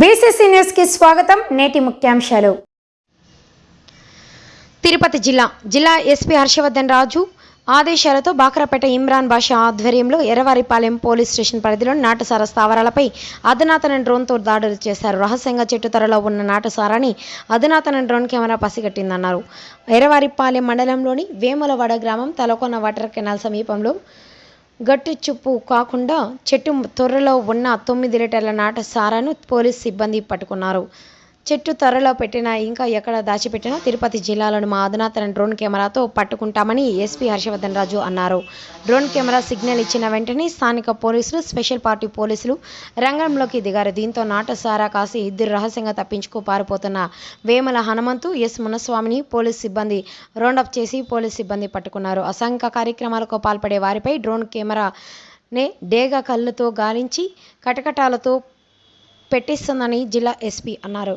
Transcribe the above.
BCC న్యూస్కి స్వాగతం. నేటి ముఖ్యాంశాలు. తిరుపతి జిల్లా జిల్లా ఎస్పీ హర్షవర్ధన్ రాజు ఆదేశాలతో బాక్రాపేట ఇమ్రాన్ బాషా ఆధ్వర్యంలో ఎర్రవారిపాలెం పోలీస్ స్టేషన్ పరిధిలోని నాటుసార స్థావరాలపై అధునాతన డ్రోన్తో దాడులు చేశారు. రహస్యంగా చెట్టు తరలో ఉన్న నాటసారాన్ని అధునాతన డ్రోన్ కెమెరా పసిగట్టిందన్నారు. ఎర్రవారిపాలెం మండలంలోని వేములవాడ గ్రామం తలకొన వాటర్ కెనాల్ సమీపంలో గట్టు చుప్పు కాకుండా చెట్టు తొర్రలో ఉన్న తొమ్మిది లీటర్ల నాట సారాను పోలీసు సిబ్బంది పట్టుకున్నారు. చెట్టు త్వరలో పెట్టినా ఇంకా ఎక్కడ దాచిపెట్టినా తిరుపతి జిల్లాలోని మా అధునాతన డ్రోన్ కెమెరాతో పట్టుకుంటామని ఎస్పీ హర్షవర్ధన్ రాజు అన్నారు. డ్రోన్ కెమెరా సిగ్నల్ ఇచ్చిన వెంటనే స్థానిక పోలీసులు స్పెషల్ పార్టీ పోలీసులు రంగంలోకి దిగారు. దీంతో నాటసారా కాసి ఇద్దరు రహస్యంగా తప్పించుకు పారిపోతున్న వేమల హనుమంతు ఎస్ మునస్వామిని పోలీస్ సిబ్బంది రౌండప్ చేసి పోలీస్ సిబ్బంది పట్టుకున్నారు. అసంఖ్య కార్యక్రమాలకు పాల్పడే వారిపై డ్రోన్ కెమెరానే డేగ కళ్ళుతో గాలించి కటకటాలతో పెట్టిస్తుందని జిల్లా ఎస్పీ అన్నారు.